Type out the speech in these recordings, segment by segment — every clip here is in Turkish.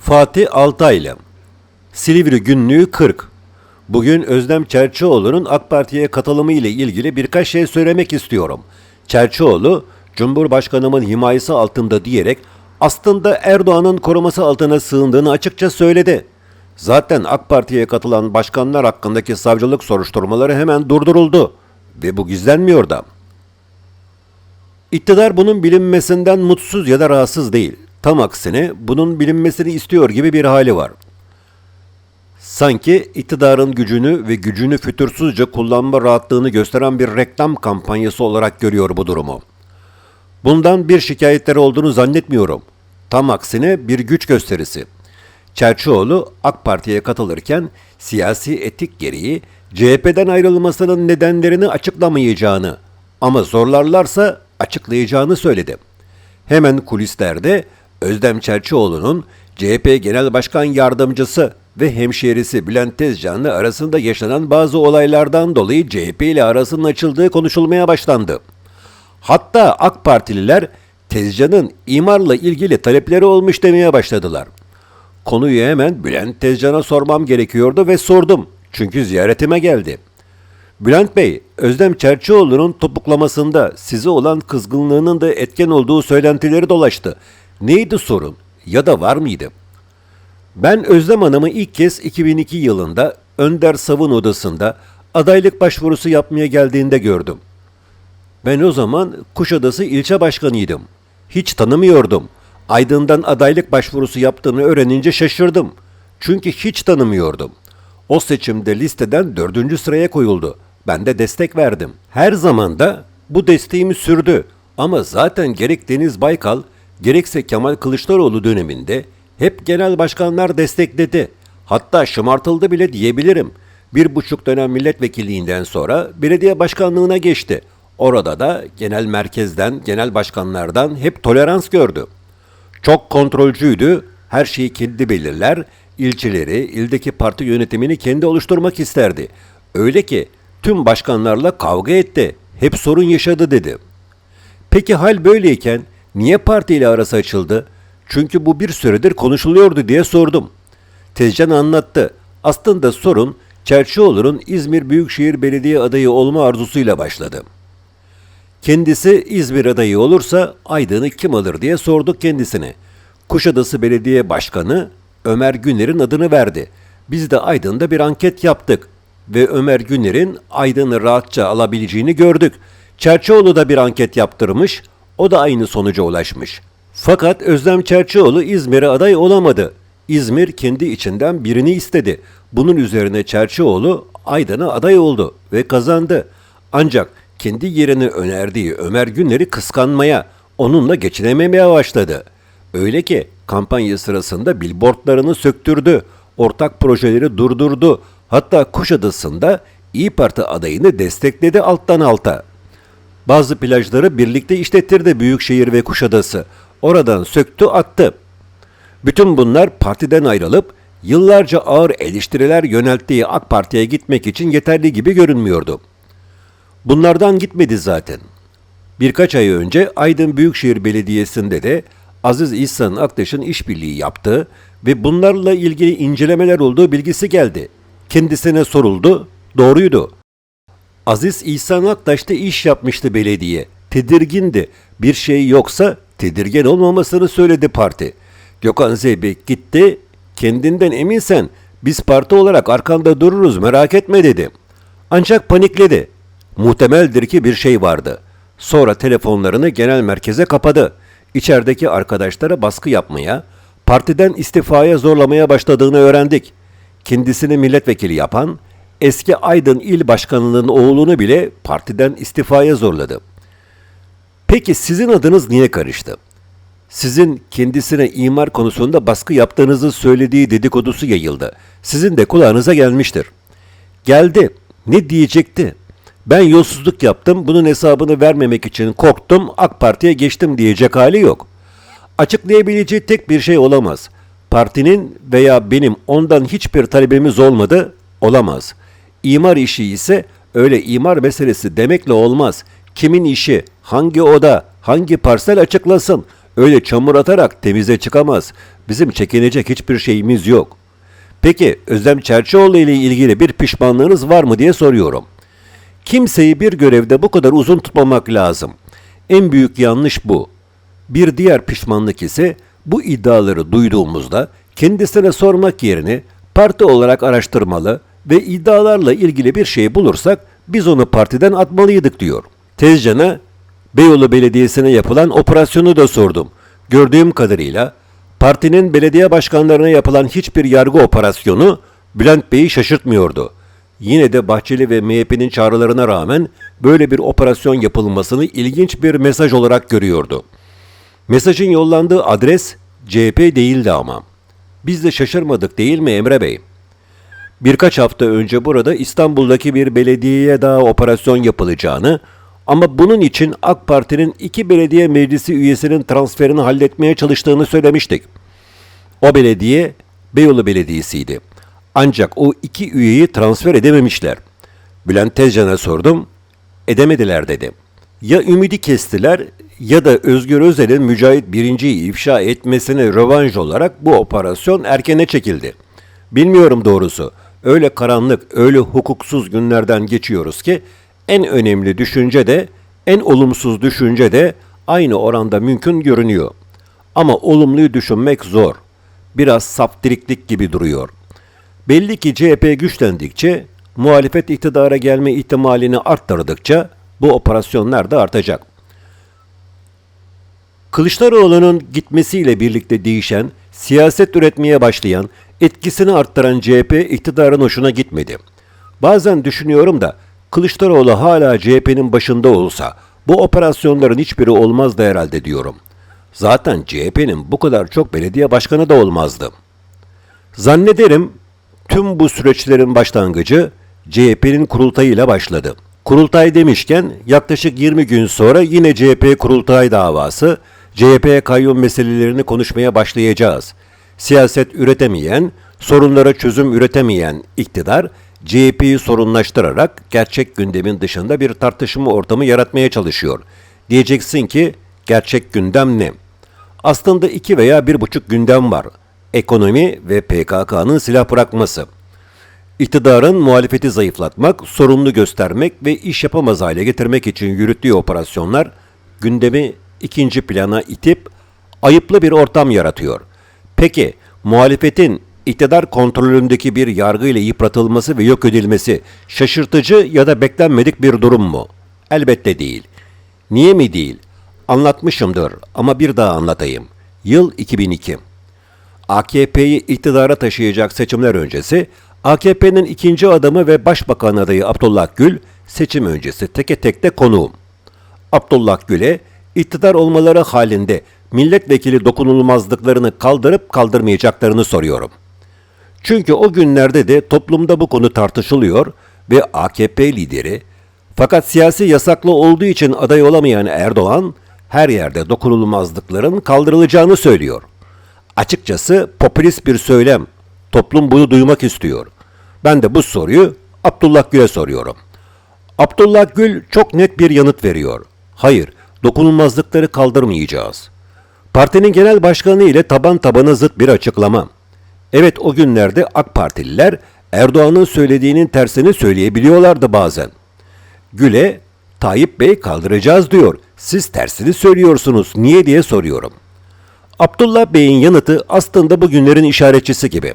Fatih Altaylı Silivri Günlüğü 40 Bugün Özlem Çerçioğlu'nun AK Parti'ye katılımı ile ilgili birkaç şey söylemek istiyorum. Çerçioğlu, Cumhurbaşkanımın himayesi altında diyerek aslında Erdoğan'ın koruması altına sığındığını açıkça söyledi. Zaten AK Parti'ye katılan başkanlar hakkındaki savcılık soruşturmaları hemen durduruldu. Ve bu gizlenmiyor da. İktidar bunun bilinmesinden mutsuz ya da rahatsız değil. Tam aksine bunun bilinmesini istiyor gibi bir hali var. Sanki iktidarın gücünü ve gücünü fütursuzca kullanma rahatlığını gösteren bir reklam kampanyası olarak görüyor bu durumu. Bundan bir şikayetleri olduğunu zannetmiyorum. Tam aksine bir güç gösterisi. Çerçioğlu AK Parti'ye katılırken siyasi etik gereği CHP'den ayrılmasının nedenlerini açıklamayacağını ama zorlarlarsa açıklayacağını söyledi. Hemen kulislerde Özlem Çerçioğlu'nun CHP Genel Başkan Yardımcısı ve hemşerisi Bülent Tezcan'la arasında yaşanan bazı olaylardan dolayı CHP ile arasının açıldığı konuşulmaya başlandı. Hatta AK Partililer Tezcan'ın imarla ilgili talepleri olmuş demeye başladılar. Konuyu hemen Bülent Tezcan'a sormam gerekiyordu ve sordum. Çünkü ziyaretime geldi. Bülent Bey, Özlem Çerçioğlu'nun topuklamasında size olan kızgınlığının da etken olduğu söylentileri dolaştı. Neydi sorun? Ya da var mıydı? Ben Özlem Hanım'ı ilk kez 2002 yılında Önder Savun Odası'nda adaylık başvurusu yapmaya geldiğinde gördüm. Ben o zaman Kuşadası ilçe başkanıydım. Hiç tanımıyordum. Aydın'dan adaylık başvurusu yaptığını öğrenince şaşırdım. Çünkü hiç tanımıyordum. O seçimde listeden dördüncü sıraya koyuldu. Ben de destek verdim. Her zaman da bu desteğimi sürdü. Ama zaten gerek Deniz Baykal, gerekse Kemal Kılıçdaroğlu döneminde hep genel başkanlar destekledi. Hatta şımartıldı bile diyebilirim. Bir buçuk dönem milletvekilliğinden sonra belediye başkanlığına geçti. Orada da genel merkezden, genel başkanlardan hep tolerans gördü. Çok kontrolcüydü, her şeyi kendi belirler, ilçeleri, ildeki parti yönetimini kendi oluşturmak isterdi. Öyle ki tüm başkanlarla kavga etti, hep sorun yaşadı dedi. Peki hal böyleyken niye partiyle arası açıldı? Çünkü bu bir süredir konuşuluyordu diye sordum. Tezcan anlattı. Aslında sorun Çerçioğlu'nun İzmir Büyükşehir Belediye adayı olma arzusuyla başladı. Kendisi İzmir adayı olursa Aydın'ı kim alır diye sorduk kendisine. Kuşadası Belediye Başkanı Ömer Güner'in adını verdi. Biz de Aydın'da bir anket yaptık ve Ömer Güner'in Aydın'ı rahatça alabileceğini gördük. Çerçioğlu da bir anket yaptırmış, o da aynı sonuca ulaşmış. Fakat Özlem Çerçioğlu İzmir'e aday olamadı. İzmir kendi içinden birini istedi. Bunun üzerine Çerçioğlu Aydın'a aday oldu ve kazandı. Ancak kendi yerini önerdiği Ömer Günler'i kıskanmaya, onunla geçinememeye başladı. Öyle ki kampanya sırasında billboardlarını söktürdü, ortak projeleri durdurdu. Hatta Kuşadası'nda İyi Parti adayını destekledi alttan alta. Bazı plajları birlikte işlettirdi Büyükşehir ve Kuşadası. Oradan söktü attı. Bütün bunlar partiden ayrılıp yıllarca ağır eleştiriler yönelttiği AK Parti'ye gitmek için yeterli gibi görünmüyordu. Bunlardan gitmedi zaten. Birkaç ay önce Aydın Büyükşehir Belediyesi'nde de Aziz İhsan Aktaş'ın işbirliği yaptığı ve bunlarla ilgili incelemeler olduğu bilgisi geldi. Kendisine soruldu, doğruydu. Aziz İhsan Aktaş da iş yapmıştı belediye. Tedirgindi. Bir şey yoksa tedirgin olmamasını söyledi parti. Gökhan Zeybek gitti, kendinden eminsen biz parti olarak arkanda dururuz merak etme dedi. Ancak panikledi. Muhtemeldir ki bir şey vardı. Sonra telefonlarını genel merkeze kapadı. İçerideki arkadaşlara baskı yapmaya, partiden istifaya zorlamaya başladığını öğrendik. Kendisini milletvekili yapan, eski Aydın İl Başkanı'nın oğlunu bile partiden istifaya zorladı. Peki sizin adınız niye karıştı? Sizin kendisine imar konusunda baskı yaptığınızı söylediği dedikodusu yayıldı. Sizin de kulağınıza gelmiştir. Geldi. Ne diyecekti? Ben yolsuzluk yaptım, bunun hesabını vermemek için korktum, AK Parti'ye geçtim diyecek hali yok. Açıklayabileceği tek bir şey olamaz. Partinin veya benim ondan hiçbir talebimiz olmadı, olamaz. İmar işi ise öyle imar meselesi demekle olmaz. Kimin işi, hangi oda, hangi parsel açıklasın. Öyle çamur atarak temize çıkamaz. Bizim çekinecek hiçbir şeyimiz yok. Peki Özlem Çerçioğlu ile ilgili bir pişmanlığınız var mı diye soruyorum. Kimseyi bir görevde bu kadar uzun tutmamak lazım. En büyük yanlış bu. Bir diğer pişmanlık ise bu iddiaları duyduğumuzda kendisine sormak yerine parti olarak araştırmalı ve iddialarla ilgili bir şey bulursak biz onu partiden atmalıydık diyor. Tezcan'a Beyoğlu Belediyesi'ne yapılan operasyonu da sordum. Gördüğüm kadarıyla partinin belediye başkanlarına yapılan hiçbir yargı operasyonu Bülent Bey'i şaşırtmıyordu. Yine de Bahçeli ve MHP'nin çağrılarına rağmen böyle bir operasyon yapılmasını ilginç bir mesaj olarak görüyordu. Mesajın yollandığı adres CHP değildi ama. Biz de şaşırmadık değil mi Emre Bey? Birkaç hafta önce burada İstanbul'daki bir belediyeye daha operasyon yapılacağını ama bunun için AK Parti'nin iki belediye meclisi üyesinin transferini halletmeye çalıştığını söylemiştik. O belediye Beyoğlu Belediyesi'ydi. Ancak o iki üyeyi transfer edememişler. Bülent Tezcan'a sordum, edemediler dedi. Ya ümidi kestiler ya da Özgür Özel'in Mücahit Birinci'yi ifşa etmesine rövanş olarak bu operasyon erkene çekildi. Bilmiyorum doğrusu. Öyle karanlık, öyle hukuksuz günlerden geçiyoruz ki en önemli düşünce de, en olumsuz düşünce de aynı oranda mümkün görünüyor. Ama olumluyu düşünmek zor. Biraz saptiriklik gibi duruyor. Belli ki CHP güçlendikçe, muhalefet iktidara gelme ihtimalini arttırdıkça bu operasyonlar da artacak. Kılıçdaroğlu'nun gitmesiyle birlikte değişen, siyaset üretmeye başlayan, etkisini arttıran CHP iktidarın hoşuna gitmedi. Bazen düşünüyorum da Kılıçdaroğlu hala CHP'nin başında olsa bu operasyonların hiçbiri olmazdı herhalde diyorum. Zaten CHP'nin bu kadar çok belediye başkanı da olmazdı. Zannederim tüm bu süreçlerin başlangıcı CHP'nin kurultayıyla başladı. Kurultay demişken yaklaşık 20 gün sonra yine CHP kurultay davası, CHP kayyum meselelerini konuşmaya başlayacağız. Siyaset üretemeyen, sorunlara çözüm üretemeyen iktidar, CHP'yi sorunlaştırarak gerçek gündemin dışında bir tartışma ortamı yaratmaya çalışıyor. Diyeceksin ki gerçek gündem ne? Aslında iki veya bir buçuk gündem var. Ekonomi ve PKK'nın silah bırakması. İktidarın muhalefeti zayıflatmak, sorumlu göstermek ve iş yapamaz hale getirmek için yürüttüğü operasyonlar gündemi ikinci plana itip ayıplı bir ortam yaratıyor. Peki muhalefetin iktidar kontrolündeki bir yargı ile yıpratılması ve yok edilmesi şaşırtıcı ya da beklenmedik bir durum mu? Elbette değil. Niye mi değil? Anlatmışımdır ama bir daha anlatayım. Yıl 2002. AKP'yi iktidara taşıyacak seçimler öncesi AKP'nin ikinci adamı ve başbakan adayı Abdullah Gül seçim öncesi teke tekte konuğum. Abdullah Gül'e iktidar olmaları halinde milletvekili dokunulmazlıklarını kaldırıp kaldırmayacaklarını soruyorum. Çünkü o günlerde de toplumda bu konu tartışılıyor ve AKP lideri fakat siyasi yasaklı olduğu için aday olamayan Erdoğan her yerde dokunulmazlıkların kaldırılacağını söylüyor. Açıkçası popülist bir söylem. Toplum bunu duymak istiyor. Ben de bu soruyu Abdullah Gül'e soruyorum. Abdullah Gül çok net bir yanıt veriyor. Hayır, dokunulmazlıkları kaldırmayacağız. Partinin genel başkanı ile taban tabana zıt bir açıklama. Evet o günlerde AK Partililer Erdoğan'ın söylediğinin tersini söyleyebiliyorlardı bazen. Gül'e Tayyip Bey kaldıracağız diyor. Siz tersini söylüyorsunuz. Niye diye soruyorum. Abdullah Bey'in yanıtı aslında bugünlerin işaretçisi gibi.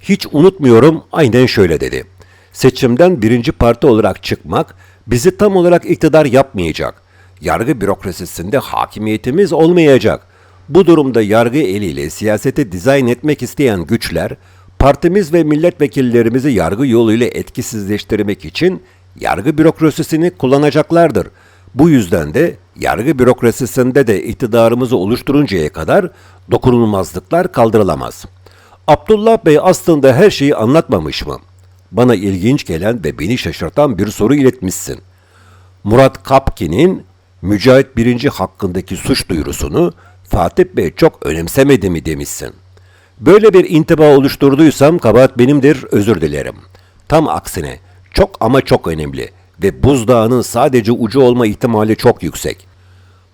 Hiç unutmuyorum aynen şöyle dedi. Seçimden birinci parti olarak çıkmak bizi tam olarak iktidar yapmayacak. Yargı bürokrasisinde hakimiyetimiz olmayacak. Bu durumda yargı eliyle siyasete dizayn etmek isteyen güçler, partimiz ve milletvekillerimizi yargı yoluyla etkisizleştirmek için yargı bürokrasisini kullanacaklardır. Bu yüzden de yargı bürokrasisinde de iktidarımızı oluşturuncaya kadar dokunulmazlıklar kaldırılamaz. Abdullah Bey aslında her şeyi anlatmamış mı? Bana ilginç gelen ve beni şaşırtan bir soru iletmişsin. Murat Kapki'nin Mücahit Birinci hakkındaki suç duyurusunu Fatih Bey çok önemsemedi mi demişsin. Böyle bir intiba oluşturduysam kabahat benimdir, özür dilerim. Tam aksine çok ama çok önemli ve buzdağının sadece ucu olma ihtimali çok yüksek.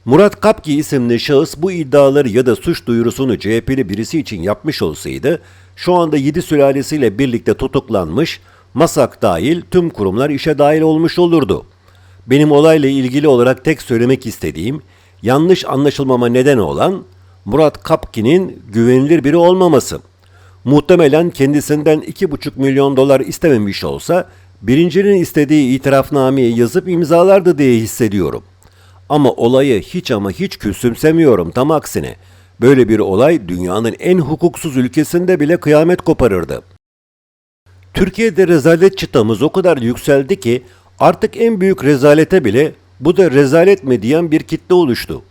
Murat Kapki isimli şahıs bu iddiaları ya da suç duyurusunu CHP'li birisi için yapmış olsaydı, şu anda 7 sülalesiyle birlikte tutuklanmış, MASAK dahil tüm kurumlar işe dahil olmuş olurdu. Benim olayla ilgili olarak tek söylemek istediğim, yanlış anlaşılmama neden olan Murat Kapki'nin güvenilir biri olmaması. Muhtemelen kendisinden 2,5 milyon dolar istememiş olsa, birincinin istediği itirafnameyi yazıp imzalardı diye hissediyorum. Ama olayı hiç ama hiç küçümsemiyorum tam aksine. Böyle bir olay dünyanın en hukuksuz ülkesinde bile kıyamet koparırdı. Türkiye'de rezalet çıtamız o kadar yükseldi ki artık en büyük rezalete bile bu da rezalet mi diyen bir kitle oluştu.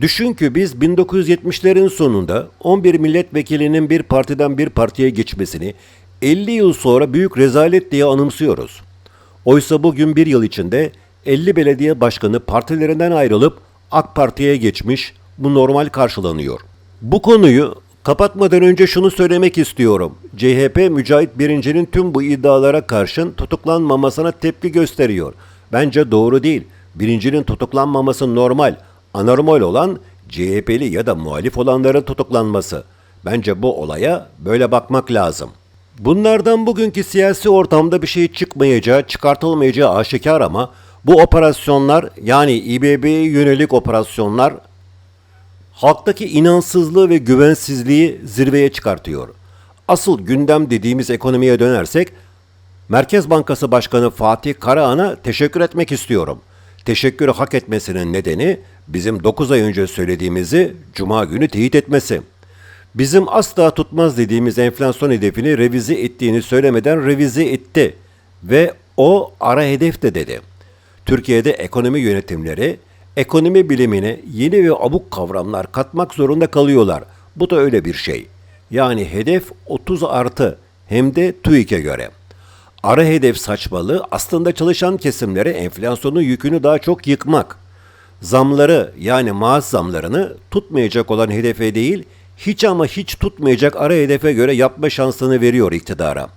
Düşün ki biz 1970'lerin sonunda 11 milletvekilinin bir partiden bir partiye geçmesini 50 yıl sonra büyük rezalet diye anımsıyoruz. Oysa bugün bir yıl içinde 50 belediye başkanı partilerinden ayrılıp AK Parti'ye geçmiş, bu normal karşılanıyor. Bu konuyu kapatmadan önce şunu söylemek istiyorum. CHP Mücahit Birinci'nin tüm bu iddialara karşın tutuklanmamasına tepki gösteriyor. Bence doğru değil. Birincinin tutuklanmaması normal. Anormal olan CHP'li ya da muhalif olanların tutuklanması. Bence bu olaya böyle bakmak lazım. Bunlardan bugünkü siyasi ortamda bir şey çıkmayacağı, çıkartılmayacağı aşikar ama bu operasyonlar yani İBB'ye yönelik operasyonlar halktaki inansızlığı ve güvensizliği zirveye çıkartıyor. Asıl gündem dediğimiz ekonomiye dönersek Merkez Bankası Başkanı Fatih Karahan'a teşekkür etmek istiyorum. Teşekkürü hak etmesinin nedeni bizim 9 ay önce söylediğimizi cuma günü teyit etmesi. Bizim asla tutmaz dediğimiz enflasyon hedefini revize ettiğini söylemeden revize etti ve o ara hedef de dedi. Türkiye'de ekonomi yönetimleri ekonomi bilimine yeni ve abuk kavramlar katmak zorunda kalıyorlar. Bu da öyle bir şey. Yani hedef 30 artı hem de TÜİK'e göre. Ara hedef saçmalığı aslında çalışan kesimlere enflasyonun yükünü daha çok yıkmak. Zamları yani maaş zamlarını tutmayacak olan hedefe değil, hiç ama hiç tutmayacak ara hedefe göre yapma şansını veriyor iktidara.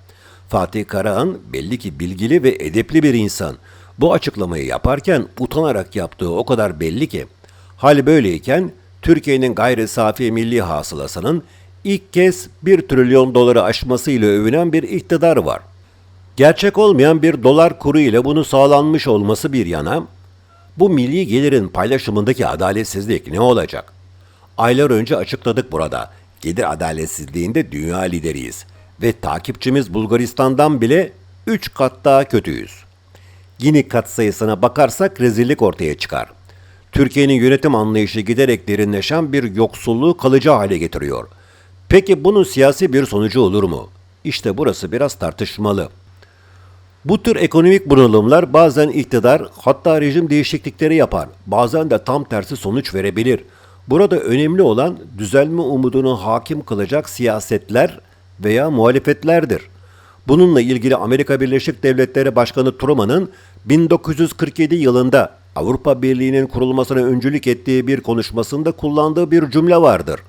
Fatih Karahan belli ki bilgili ve edepli bir insan. Bu açıklamayı yaparken utanarak yaptığı o kadar belli ki. Hal böyleyken Türkiye'nin gayri safi milli hasılasının ilk kez 1 trilyon doları aşmasıyla övünen bir iktidar var. Gerçek olmayan bir dolar kuru ile bunu sağlanmış olması bir yana, bu milli gelirin paylaşımındaki adaletsizlik ne olacak? Aylar önce açıkladık burada. Gelir adaletsizliğinde dünya lideriyiz ve takipçimiz Bulgaristan'dan bile 3 kat daha kötüyüz. Gini kat sayısına bakarsak rezillik ortaya çıkar. Türkiye'nin yönetim anlayışı giderek derinleşen bir yoksulluğu kalıcı hale getiriyor. Peki bunun siyasi bir sonucu olur mu? İşte burası biraz tartışmalı. Bu tür ekonomik bunalımlar bazen iktidar hatta rejim değişiklikleri yapar. Bazen de tam tersi sonuç verebilir. Burada önemli olan düzelme umudunu hakim kılacak siyasetler veya muhalefetlerdir. Bununla ilgili Amerika Birleşik Devletleri Başkanı Truman'ın 1947 yılında Avrupa Birliği'nin kurulmasına öncülük ettiği bir konuşmasında kullandığı bir cümle vardır.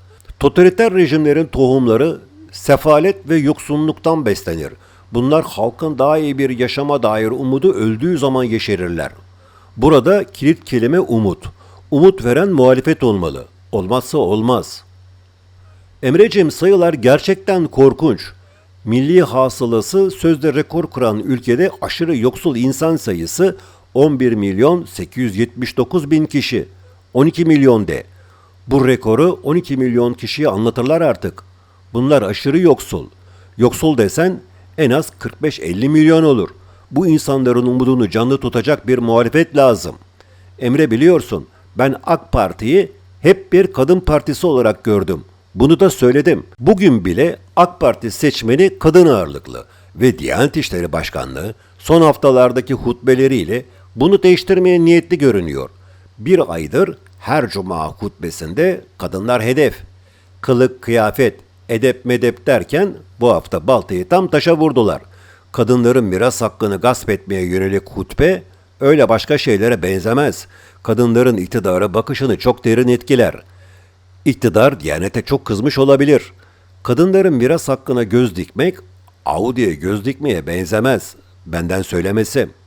Totaliter rejimlerin tohumları sefalet ve yoksunluktan beslenir. Bunlar halkın daha iyi bir yaşama dair umudu öldüğü zaman yeşerirler. Burada kilit kelime umut. Umut veren muhalefet olmalı. Olmazsa olmaz. Emreciğim sayılar gerçekten korkunç. Milli hasılası sözde rekor kuran ülkede aşırı yoksul insan sayısı 11 milyon 879 bin kişi. 12 milyon de. Bu rekoru 12 milyon kişiye anlatırlar artık. Bunlar aşırı yoksul. Yoksul desen en az 45-50 milyon olur. Bu insanların umudunu canlı tutacak bir muhalefet lazım. Emre biliyorsun ben AK Parti'yi hep bir kadın partisi olarak gördüm. Bunu da söyledim. Bugün bile AK Parti seçmeni kadın ağırlıklı ve Diyanet İşleri Başkanlığı son haftalardaki hutbeleriyle bunu değiştirmeye niyetli görünüyor. Bir aydır her cuma hutbesinde kadınlar hedef. Kılık, kıyafet, edep medep derken bu hafta baltayı tam taşa vurdular. Kadınların miras hakkını gasp etmeye yönelik hutbe öyle başka şeylere benzemez. Kadınların iktidara bakışını çok derin etkiler. İktidar Diyanet'e çok kızmış olabilir. Kadınların miras hakkına göz dikmek Audi'ye göz dikmeye benzemez. Benden söylemesi.''